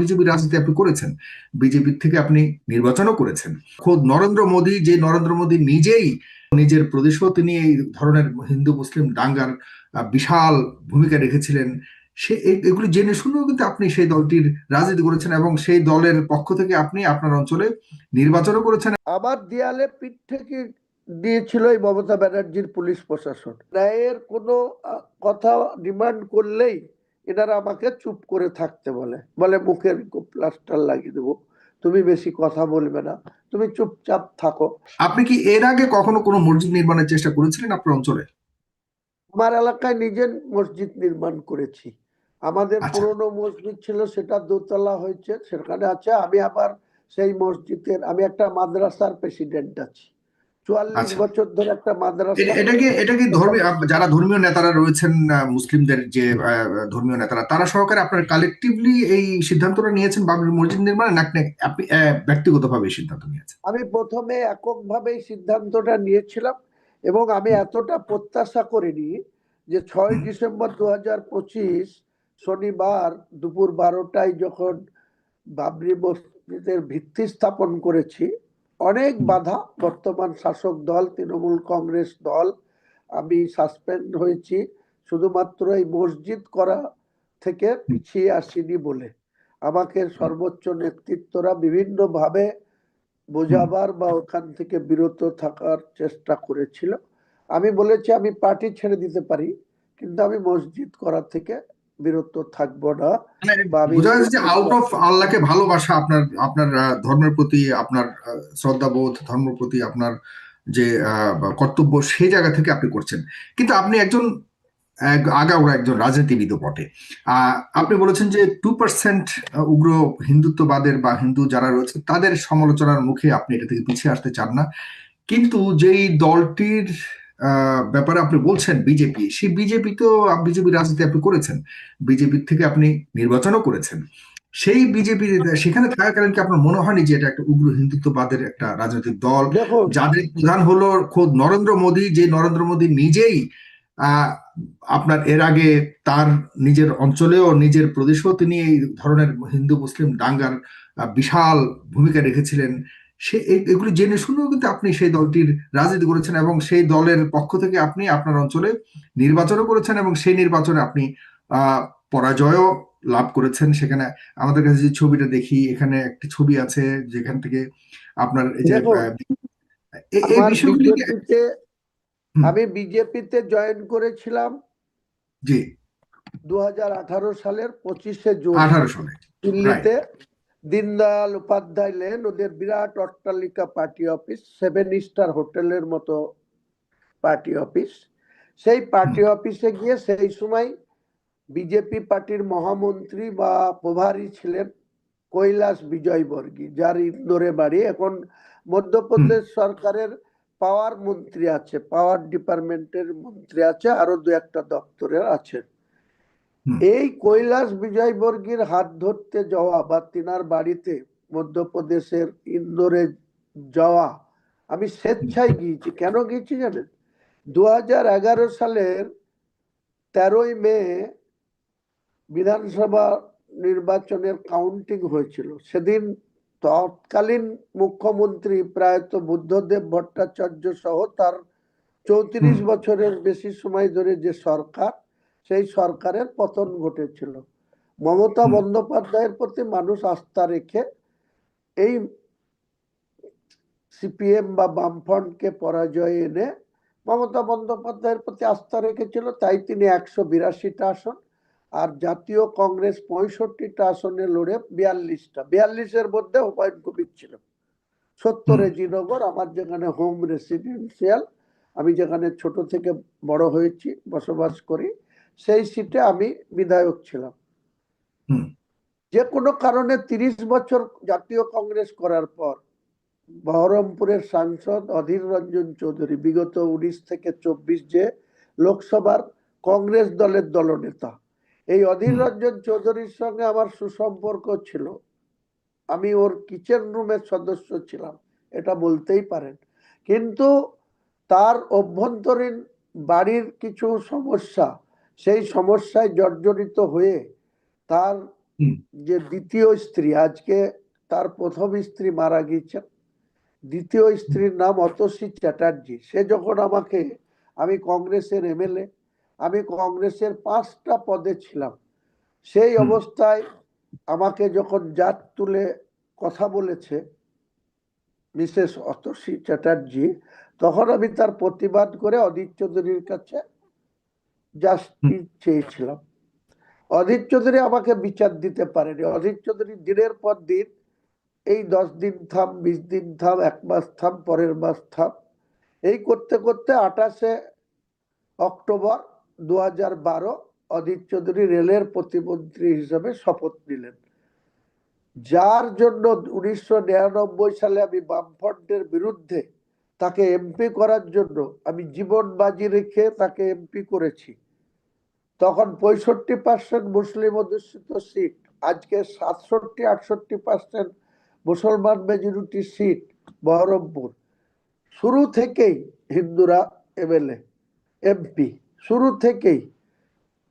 BJP রাজনীতি আপনি করেছেন, বিজেপির থেকে আপনি নির্বাচনও করেছেন। খোদ নরেন্দ্র মোদী, যে নরেন্দ্র মোদী নিজেই নিজের প্রদেশেও তিনি এই ধরনের হিন্দু, মুসলিম দাঙ্গার বিশাল ভূমিকা রেখেছিলেন, সে এগুলি জেনে শুনেও কিন্তু আপনি সেই দলটির রাজনীতি করেছেন এবং সেই দলের পক্ষ থেকে আপনি আপনার অঞ্চলে নির্বাচনও করেছেন। আমার দেয়ালে পিঠ থেকে দিয়েছিল এই মমতা ব্যানার্জির পুলিশ প্রশাসন। ন্যায়ের কোনো কথা ডিমান্ড করলেই এনারা আমাকে চুপ করে থাকতে বলে। বলে মুখের প্লাস্টার লাগিয়ে দেবো। তুমি বেশি কথা বলবে না। তুমি চুপচাপ থাকো। আপনি কি এর আগে কখনো কোনো মসজিদ নির্মাণের চেষ্টা করেছিলেন আপনার অঞ্চলে? আমার এলাকায় নিজের মসজিদ নির্মাণ করেছি। আমাদের আচ্ছা। পুরনো মসজিদ ছিল সেটা দোতলা হয়েছে সেখানে আছে। আমি আবার সেই মসজিদের আমি একটা মাদ্রাসার প্রেসিডেন্ট আছি। চুয়াল্লিশ আচ্ছা। বছর ধরে একটা মাদ্রাসা। এটা- কি এটা কি ধর্মীয় যারা ধর্মীয় নেতারা রয়েছেন মুসলিমদের যে ধর্মীয় নেতারা তারা সহকারে আপনার কালেকটিভলি এই সিদ্ধান্তটা নিয়েছেন বাবরি মসজিদ নির্মাণে নাকি আপনি ব্যক্তিগতভাবে সিদ্ধান্ত নিয়েছেন? আমি প্রথমে এককভাবেই সিদ্ধান্তটা নিয়েছিলাম এবং আমি এতটা প্রত্যাশা করিনি যে ছয় ডিসেম্বর দু হাজার পঁচিশ শনিবার দুপুর বারোটায় যখন বাবরি মসজিদের ভিত্তি স্থাপন করেছি অনেক বাধা। বর্তমান শাসক দল তৃণমূল কংগ্রেস দল আমি সাসপেন্ড হয়েছি। শুধুমাত্র এই মসজিদ করা থেকে পিছিয়ে আসিনি বলে। আমাকে সর্বোচ্চ নেতৃত্বরা বিভিন্নভাবে বোঝাবার বা ওখান থেকে বিরত থাকার চেষ্টা করেছিল। আমি বলেছি আমি পার্টি ছেড়ে দিতে পারি কিন্তু আমি মসজিদ করা থেকে বিরত থাকব না। মানে বা আমি- বোঝা যাচ্ছে যে আউট অফ আল্লাহকে ভালোবাসা আপনার আপনার ধর্মের প্রতি আপনার শ্রদ্ধাবোধ ধর্মের প্রতি আপনার যে কর্তব্য সেই জায়গা থেকে আপনি করছেন। কিন্তু আপনি একজন এক- আগাউড়া একজন রাজনীতিবিদও বটে। আহ, আপনি বলেছেন যে টু পার্সেন্ট উগ্র হিন্দুত্ববাদের বা হিন্দু যারা রয়েছে তাদের সমালোচনার মুখে আপনি এটা থেকে পিছিয়ে আসতে চান না। কিন্তু যেই দলটির ব্যাপারে আপনি বলছেন বিজেপি। সেই বিজেপি তো বিজেপি রাজনীতি আপনি করেছেন। বিজেপির থেকে আপনি নির্বাচনও করেছেন। সেই বিজেপি সেখানে থাকাকালীন কি আপনার মনে হয়নি যে এটা একটা উগ্র হিন্দুত্ববাদের একটা রাজনৈতিক দল? যাদের প্রধান হলো খোদ নরেন্দ্র মোদী যে নরেন্দ্র মোদী নিজেই আহ, আপনার এর আগে তার নিজের অঞ্চলেও নিজের প্রদেশেও তিনি এই ধরনের হিন্দু মুসলিম দাঙ্গার বিশাল ভূমিকা রেখেছিলেন। সে এগুলি জেনে শুনেও কিন্তু আপনি সেই দলটির রাজনীতি করেছেন এবং সেই দলের পক্ষ থেকে আপনি আপনার অঞ্চলে নির্বাচনও করেছেন এবং সেই নির্বাচনে আপনি পরাজয়ও লাভ করেছেন। সেখানে আমাদের কাছে যে ছবিটা দেখি এখানে একটি ছবি আছে যেখান থেকে আপনার এই যে এই এই বিষয়গুলি আমি বিজেপিতে জয়েন করেছিলাম। জি। দুহাজার আঠারো সালের পঁচিশে জুন আঠারো সালে দিল্লিতে। দীনদয়াল উপাধ্যায় লেন ওদের বিরাট অট্টালিকা পার্টি অফিস সেভেন স্টার হোটেলের মতো পার্টি অফিস। সেই পার্টি অফিসে গিয়ে সেই সময় বিজেপি পার্টির মহামন্ত্রী বা প্রভারী ছিলেন কৈলাস বিজয়বর্গী যার ইন্দোরে বাড়ি। এখন মধ্যপ্রদেশ সরকারের পাওয়ার মন্ত্রী আছে পাওয়ার ডিপার্টমেন্টের মন্ত্রী আছে আরও দু একটা দপ্তরের আছেন। হুম। এই কৈলাস বিজয়বর্গীর হাত ধরতে যাওয়া বা তিনার বাড়িতে মধ্যপ্রদেশের ইন্দোরে যাওয়া আমি স্বেচ্ছায় গিয়েছি। কেন গিয়েছি জানেন? দু হাজার এগারো সালের তেরোই মে বিধানসভা নির্বাচনের কাউন্টিং হয়েছিল। সেদিন তৎকালীন মুখ্যমন্ত্রী প্রায়ত বুদ্ধদেব ভট্টাচার্য সহ তার চৌত্রিশ বছরের বেশি সময় ধরে যে সরকার সেই সরকারের পতন ঘটেছিল। মমতা বন্দ্যোপাধ্যায়ের প্রতি মানুষ আস্থা রেখে এই সিপিএম বা বামফ্রন্টকে পরাজয় এনে মমতা বন্দ্যোপাধ্যায়ের প্রতি আস্থা রেখেছিল তাই তিনি একশো বিরাশিটা আসন আর জাতীয় কংগ্রেস পঁয়ষট্টিটা আসনে লড়ে বিয়াল্লিশটা। বিয়াল্লিশের মধ্যে হুমায়ুন কবির ছিল। সত্তর হুম। রেজিনগর আমার যেখানে হোম রেসিডেন্সিয়াল আমি যেখানে ছোট থেকে বড় হয়েছি বসবাস করি সেই সিটে আমি বিধায়ক ছিলাম। যে কোনো কারণে তিরিশ বছর জাতীয় কংগ্রেস করার পর বহরমপুরের সাংসদ অধীর রঞ্জন চৌধুরী বিগত উনিশ থেকে চব্বিশ যে লোকসভার কংগ্রেস দলের দলনেতা এই অধীর রঞ্জন চৌধুরীর সঙ্গে আমার সুসম্পর্ক ছিল। আমি ওর কিচেন রুমের সদস্য ছিলাম এটা বলতেই পারেন। কিন্তু তার অভ্যন্তরীণ বাড়ির কিছু সমস্যা সেই সমস্যায় জর্জরিত হয়ে তার যে দ্বিতীয় স্ত্রী আজকে তার প্রথম স্ত্রী মারা গিয়েছেন। দ্বিতীয় স্ত্রীর নাম অতসী চ্যাটার্জি। সে যখন আমাকে আমি কংগ্রেসের এমএলএ আমি কংগ্রেসের পাঁচটা পদে ছিলাম। সেই অবস্থায় আমাকে যখন জাত তুলে কথা বলেছে মিসেস অতসী চ্যাটার্জি তখন আমি তার প্রতিবাদ করে অদিত চৌধুরীর কাছে জাস্টিস চেয়েছিলাম? অধীর চৌধুরী আমাকে বিচার দিতে পারেনি। অধীর চৌধুরী দিনের পর দিন এই দশ দিন থাম বিশ দিন থাম এক মাস থাম পরের মাস থাম। এই করতে করতে আঠাশে অক্টোবর দু হাজার বারো অধীর চৌধুরী রেলের প্রতিমন্ত্রী হিসেবে শপথ নিলেন। যার জন্য উনিশশো নিরানব্বই সালে আমি বামফ্রন্টের বিরুদ্ধে তাকে এমপি করার জন্য আমি জীবন বাজি রেখে তাকে এমপি করেছি। তখন পঁয়ষট্টি পার্সেন্ট মুসলিম অধ্যুষিত সিট আজকে সাতষট্টি, আটষট্টি পার্সেন্ট মুসলমান মেজরিটি সিট বহরমপুর। শুরু থেকেই হিন্দুরা এমএলএ এমপি শুরু থেকেই।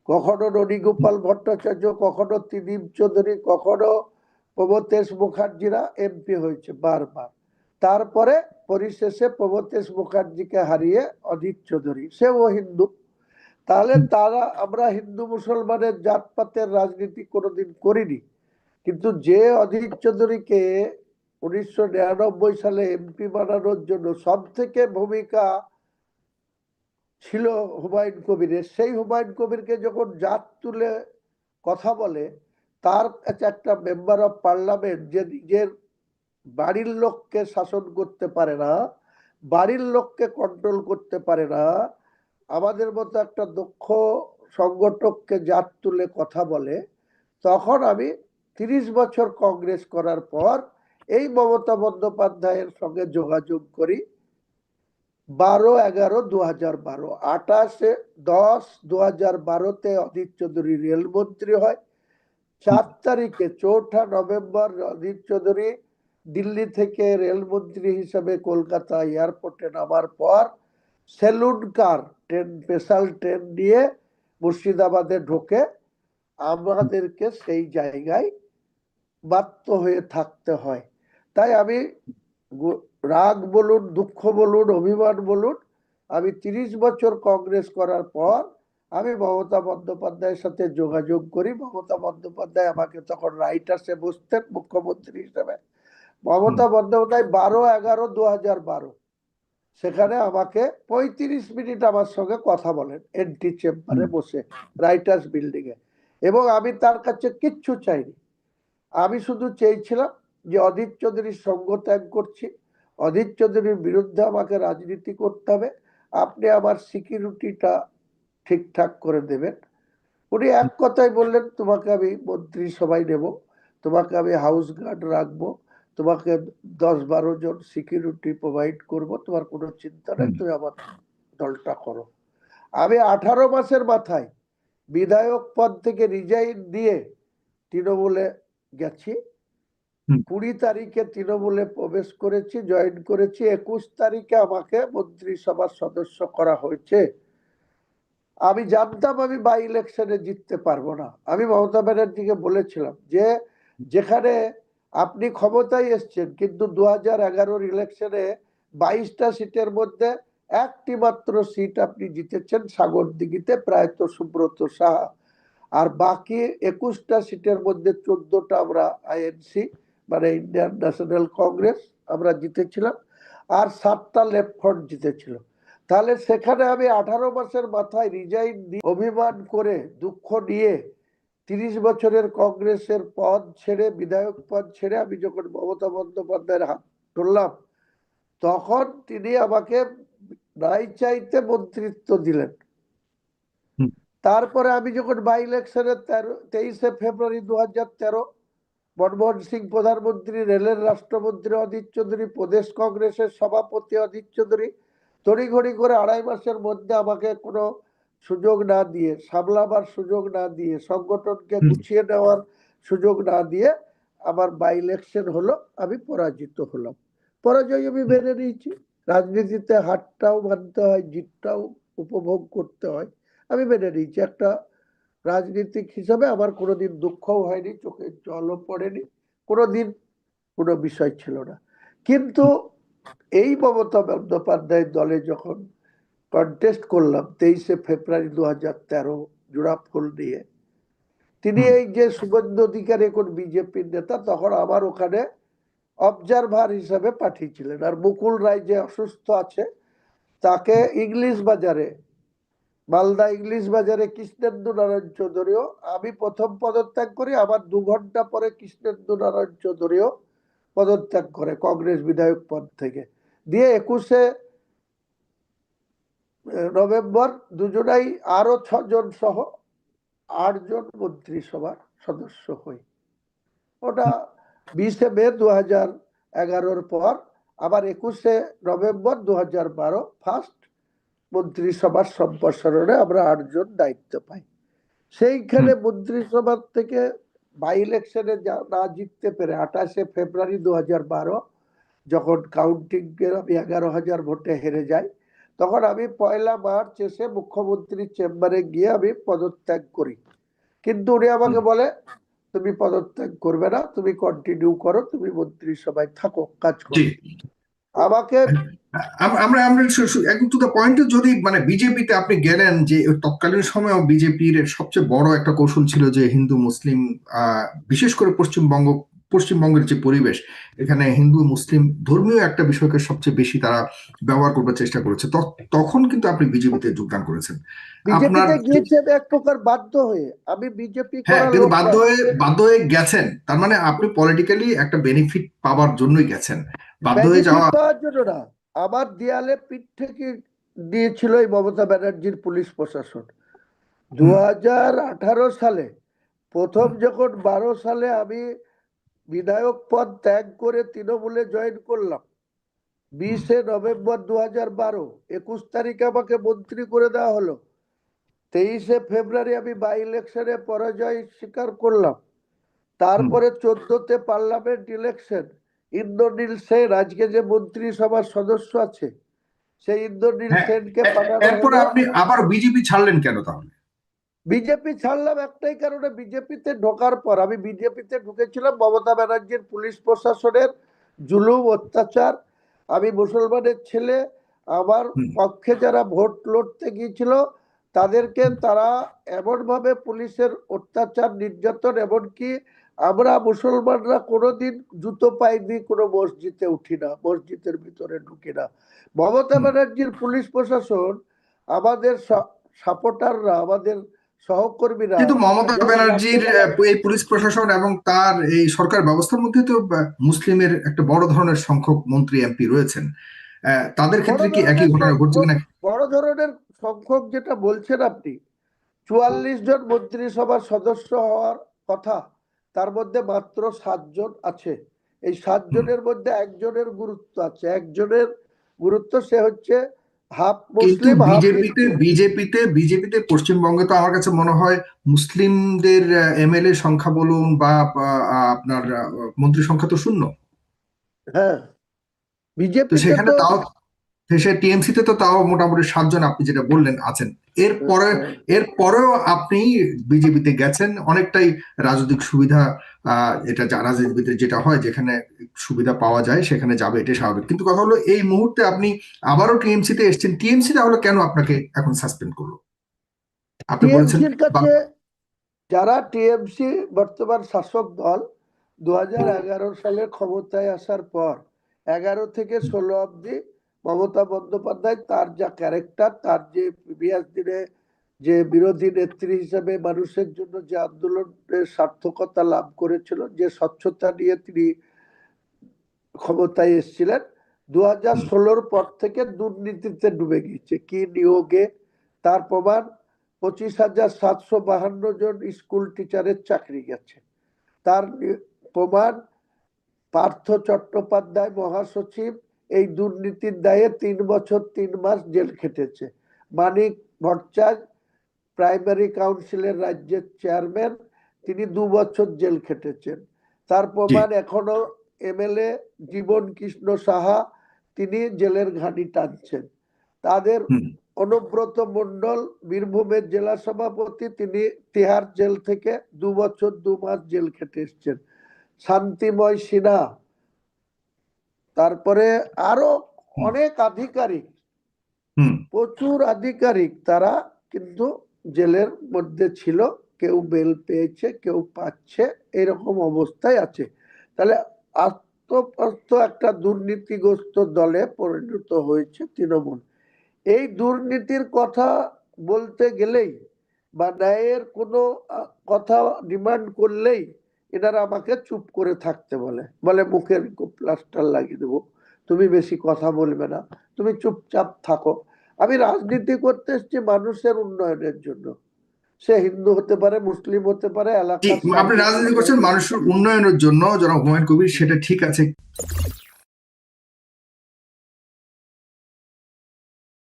কখনো ননীগোপাল ভট্টাচার্য, কখনো তিদিম চৌধুরী, কখনো প্রবতেশ মুখার্জিরা এমপি হয়েছে বারবার। তারপরে পরিশেষে প্রবতেশ মুখার্জিকে হারিয়ে অজিত চৌধুরী। সেও হিন্দু। তাহলে তারা আমরা হিন্দু মুসলমানের জাতপাতের রাজনীতি কোনোদিন করিনি। কিন্তু যে অজিত চৌধুরীকে উনিশশো নিরানব্বই সালে এমপি বানানোর জন্য সব থেকে ভূমিকা ছিল হুমায়ুন কবিরের সেই হুমায়ুন কবিরকে যখন জাত তুলে কথা বলে তার কাছে একটা মেম্বার অফ পার্লামেন্ট যে নিজের বাড়ির লোককে শাসন করতে পারে না, বাড়ির লোককে কন্ট্রোল করতে পারে না। আমাদের মতো একটা দক্ষ সংগঠককে জাত তুলে কথা বলে, তখন আমি তিরিশ বছর কংগ্রেস করার পর এই মমতা বন্দ্যোপাধ্যায়ের সঙ্গে যোগাযোগ করি। বারো এগারো দু হাজার বারো, আঠাশে দশ দু হাজার বারোতে অজিত চৌধুরী রেলমন্ত্রী হয় চার তারিখে চৌঠা নভেম্বর অজিত চৌধুরী দিল্লি থেকে রেলমন্ত্রী হিসেবে কলকাতা এয়ারপোর্টে নামার পর saloon car, train, special train নিয়ে মুর্শিদাবাদে ঢোকে। আমাদেরকে সেই জায়গায় বাধ্য হয়ে থাকতে হয়। তাই আমি রাগ বলুন, দুঃখ বলুন, অভিমান বলুন, আমি তিরিশ বছর কংগ্রেস করার পর আমি মমতা বন্দ্যোপাধ্যায়ের সাথে যোগাযোগ করি। মমতা বন্দ্যোপাধ্যায় আমাকে তখন রাইটার্সে বসতেন, মুখ্যমন্ত্রী হিসেবে। মমতা বন্দ্যোপাধ্যায় বারো এগারো দু হাজার বারো। সেখানে আমাকে পঁয়ত্রিশ মিনিট আমার সঙ্গে কথা বলেন এনটি চেম্বারে বসে রাইটার্স বিল্ডিং এ এবং আমি তার কাছে কিচ্ছু চাইনি। আমি শুধু চেয়েছিলাম যে অদিত চৌধুরীর সঙ্গ ত্যাগ করছি অদিত চৌধুরীর বিরুদ্ধে আমাকে রাজনীতি করতে হবে আপনি আমার সিকিউরিটিটা ঠিকঠাক করে দেবেন। উনি এক কথাই বললেন তোমাকে আমি মন্ত্রী সবাই নেব তোমাকে আমি হাউস গার্ড রাখব তোমাকে দশ বারো জন সিকিউরিটি প্রোভাইড করব তোমার কোনো চিন্তা নেই তুমি আমার দলটা করো। আমি আঠারো মাসের মাথায় বিধায়ক পদ থেকে রিজাইন দিয়ে তৃণমূলে গেছি। কুড়ি তারিখে তৃণমূলে প্রবেশ করেছি জয়েন করেছি। একুশ তারিখে আমাকে মন্ত্রিসভার সদস্য করা হয়েছে। আমি জানতাম আমি বাই ইলেকশনে জিততে পারব না। আমি মমতা ব্যানার্জিকে বলেছিলাম যে যেখানে আপনি ক্ষমতায় এসছেন, কিন্তু দু হাজার এগারোর ইলেকশনে বাইশটা সিটের মধ্যে একটি মাত্র সিট আপনি জিতেছেন সাগরদিঘিতে প্রায়ত সুব্রত সাহা। আর বাকি একুশটা সিটের মধ্যে চোদ্দটা আমরা আইএনসি মানে ইন্ডিয়ান ন্যাশনাল কংগ্রেস আমরা জিতেছিলাম, আর সাতটা লেফট ফ্রন্ট জিতেছিল তাহলে সেখানে আমি আঠারো মাসের মাথায় রিজাইন দিয়ে অভিমান করে দুঃখ নিয়ে তিরিশ বছরের কংগ্রেসের পদ ছেড়ে বিধায়ক পদ ছেড়ে আমি যখন মমতা বন্দ্যোপাধ্যায়ের হাত ধরলাম তখন তিনি আমাকে নাই চাইতে মন্ত্রিত্ব দিলেন। তারপরে আমি যখন বাই ইলেকশনে তেরো তেইশে ফেব্রুয়ারি দু হাজার তেরো মনমোহন সিং প্রধানমন্ত্রী রেলের রাষ্ট্রমন্ত্রী অজিত চৌধুরী প্রদেশ কংগ্রেসের সভাপতি অজিত চৌধুরী তড়িঘড়ি করে আড়াই মাসের মধ্যে আমাকে কোনো সুযোগ না দিয়ে সামলাবার সুযোগ না দিয়ে সংগঠনকে গুছিয়ে নেওয়ার সুযোগ না দিয়ে আমার বাই ইলেকশন হলো আমি পরাজিত হলাম। পরাজয় আমি মেনে নিয়েছি। রাজনীতিতে হারটাও মানতে হয় জিতটাও উপভোগ করতে হয় আমি মেনে নিয়েছি। একটা রাজনীতিক হিসাবে আমার কোনোদিন দুঃখও হয়নি চোখে জলও পড়েনি কোনোদিন কোনো বিষয় ছিল না। কিন্তু এই মমতা বন্দ্যোপাধ্যায়ের দলে যখন কন্টেস্ট করলাম তেইশে ফেব্রুয়ারি দু হাজার তেরো জোড়া ফুল নিয়ে। তিনি এই যে শুভেন্দু অধিকারী এখন বিজেপির নেতা তখন আমার ওখানে অবজারভার হিসাবে পাঠিয়েছিলেন। আর মুকুল রায় যে অসুস্থ আছে তাকে ইংলিশ বাজারে মালদা ইংলিশ বাজারে কৃষ্ণেন্দু নারায়ণ চৌধুরীও আমি প্রথম পদত্যাগ করি আমার দু ঘণ্টা পরে কৃষ্ণেন্দু নারায়ণ চৌধুরীও পদত্যাগ করে কংগ্রেস বিধায়ক পদ থেকে। দিয়ে একুশে নভেম্বর দুজনাই আরও ছজন সহ আটজন মন্ত্রিসভার সদস্য হই। ওটা বিশে মে দু হাজার এগারোর পর আবার একুশে নভেম্বর দু হাজার বারো ফার্স্ট মন্ত্রিসভার সম্প্রসারণে আমরা আটজন দায়িত্ব পাই। সেইখানে মন্ত্রিসভার থেকে বাই ইলেকশনে না জিততে পেরে আঠাশে ফেব্রুয়ারি দু হাজার বারো যখন কাউন্টিং এর আমি এগারো হাজার ভোটে হেরে যাই তখন আমি পয়লা মার্চ এসে মুখ্যমন্ত্রীর চেম্বারে গিয়ে আমি পদত্যাগ করি। কিন্তু উনি আমাকে বলে তুমি পদত্যাগ করবে না তুমি কন্টিনিউ করো তুমি মন্ত্রিসভায় থাকো কাজ করো। আমাকে আমরা আমরা একদম টু দ্য পয়েন্টে যদি মানে বিজেপিতে আপনি গেলেন যে তৎকালীন সময়েও বিজেপির সবচেয়ে বড় একটা কৌশল ছিল যে হিন্দু মুসলিম আহ, বিশেষ করে পশ্চিমবঙ্গ পশ্চিমবঙ্গের যে পরিবেশ এখানে হিন্দু মুসলিম ধর্মীয় একটা বিষয়কে সবচেয়ে বেশি তারা ব্যবহার করবার চেষ্টা করেছে। তখন কিন্তু আপনি বিজেপিতে যোগদান করেছেন। আপনার এক প্রকার বাধ্য হয়ে। আমি বিজেপি হ্যাঁ করা কিন্তু বাধ্য হয়ে বাধ্য হয়ে গেছেন। তার মানে আপনি পলিটিক্যালি একটা বেনিফিট পাওয়ার জন্যই গেছেন। বাধ্য হয়ে যাওয়া আমার দেয়ালে পিঠ থেকে দিয়েছিল এই মমতা ব্যানার্জির পুলিশ প্রশাসন। দু আঠারো সালে প্রথম যখন বারো সালে আমি বিধায়ক পদ ত্যাগ করে তৃণমূলে জয়েন করলাম। বিশে নভেম্বর দু হাজার বারো একুশ তারিখে আমাকে মন্ত্রী করে দেওয়া হলো। তেইশে ফেব্রুয়ারি আমি বাই ইলেকশনে পরাজয় স্বীকার করলাম। তারপরে চোদ্দতে পার্লামেন্ট ইলেকশন ইন্দ্রনীল সেন আজকে যে মন্ত্রিসভার সদস্য আছে সেই ইন্দ্রনীল হ্যাঁ, সেনকে আপনি আবার বিজেপি ছাড়লেন কেন তাহলে? বিজেপি ছাড়লাম একটাই কারণে বিজেপিতে ঢোকার পর আমি বিজেপিতে ঢুকেছিলাম মমতা ব্যানার্জির পুলিশ প্রশাসনের জুলুম অত্যাচার। আমি মুসলমানের ছেলে আমার পক্ষে যারা ভোট লড়তে গিয়েছিল তাদেরকে তারা এমনভাবে পুলিশের অত্যাচার নির্যাতন এমনকি আমরা মুসলমানরা কোনোদিন জুতো পাইনি কোনো মসজিদে উঠি না মসজিদের ভিতরে ঢুকি না। মমতা ব্যানার্জির পুলিশ প্রশাসন আমাদের সাপোর্টাররা আমাদের সহকর্মীরা কিন্তু মমতা ব্যানার্জির এই পুলিশ প্রশাসন এবং তার এই সরকার ব্যবস্থার মধ্যে তো মুসলিমের একটা বড় ধরনের সংখ্যক মন্ত্রী এমপি রয়েছেন। তাদের ক্ষেত্রে কি একই ঘটনা ঘটছে কিনা বড় ধরনের সংখ্যক যেটা বলছেন আপনি চুয়াল্লিশ জন মন্ত্রিসভার সদস্য হওয়ার কথা তার মধ্যে মাত্র সাতজন আছে। এই সাতজনের মধ্যে একজনের গুরুত্ব আছে। একজনের গুরুত্ব সে হচ্ছে হাফ মুসলিম বিজেপিতে বিজেপিতে বিজেপিতে পশ্চিমবঙ্গে তো আমার কাছে মনে হয় মুসলিমদের এমএলএ সংখ্যা বলুন বা আপনার মন্ত্রী সংখ্যা তো শূন্য। হ্যাঁ। বিজেপি সেখানে তাও সে টিএমসি তে তো তাও মোটামুটি সাতজন আপনি যেটা বললেন আছেন। এরপরে এরপরেও আপনি বিজেপিতে গেছেন অনেকটাই রাজনৈতিক সুবিধা আহ, এটা যা- রাজনীতিবিদের যেটা হয় যেখানে সুবিধা পাওয়া যায় সেখানে যাবে এটা স্বাভাবিক। কিন্তু কথা হলো এই মুহূর্তে আপনি আবারও টিএমসি তে এসেছেন টিএমসি তাহলে কেন আপনাকে এখন সাসপেন্ড করল? আপনি বলেছেন যারা টিএমসি বর্তমান শাসক দল দু সালে ক্ষমতায় আসার পর এগারো থেকে ষোলো অবধি মমতা বন্দ্যোপাধ্যায় তার যা ক্যারেক্টার তার যে প্রিভিয়াস দিনে যে বিরোধী নেত্রী হিসেবে মানুষের জন্য যে আন্দোলনের সার্থকতা লাভ করেছিল, যে স্বচ্ছতা নিয়ে তিনি ক্ষমতায় এসেছিলেন দু হাজার ষোলোর পর থেকে দুর্নীতিতে ডুবে গিয়েছে। কি নিয়োগে? তার প্রমাণ, পঁচিশ হাজার সাতশো বাহান্ন জন স্কুল টিচারের চাকরি গেছে। তার প্রমাণ, পার্থ চট্টোপাধ্যায় মহাসচিব এই দুর্নীতির দায়ে তিন বছর তিন মাস জেল খেটেছে। মানিক ভট্টাচার্য প্রাইমারি কাউন্সিলের রাজ্যের চেয়ারম্যান তিনি দু বছর জেল খেটেছেন। তার প্রমাণ এখনও এমএলএ জীবন কৃষ্ণ সাহা তিনি জেলের ঘানি টানছেন। তাদের অনুব্রত মন্ডল বীরভূমের জেলা সভাপতি তিনি তিহার জেল থেকে দু বছর দু মাস জেল খেটে এসছেন শান্তিময় সিনহা তারপরে আরও অনেক আধিকারিক প্রচুর আধিকারিক তারা কিন্তু জেলের মধ্যে ছিল কেউ বেল পেয়েছে কেউ পাচ্ছে এরকম অবস্থায় আছে। তাহলে আস্ত একটা দুর্নীতিগ্রস্ত দলে পরিণত হয়েছে তৃণমূল। এই দুর্নীতির কথা বলতে গেলেই বা ন্যায়ের কোনো কথা ডিমান্ড করলেই এনারা আমাকে চুপ করে থাকতে বলে বলে মুখের প্লাস্টার লাগিয়ে দেবো তুমি বেশি কথা বলবে না তুমি চুপচাপ থাকো। আমি রাজনীতি করতে এসেছি মানুষের উন্নয়নের জন্য। সে হিন্দু হতে পারে মুসলিম হতে পারে এলাকা আপনি রাজনীতি করছেন মানুষের উন্নয়নের জন্য যারা হুমায়ুন কবির সেটা ঠিক আছে।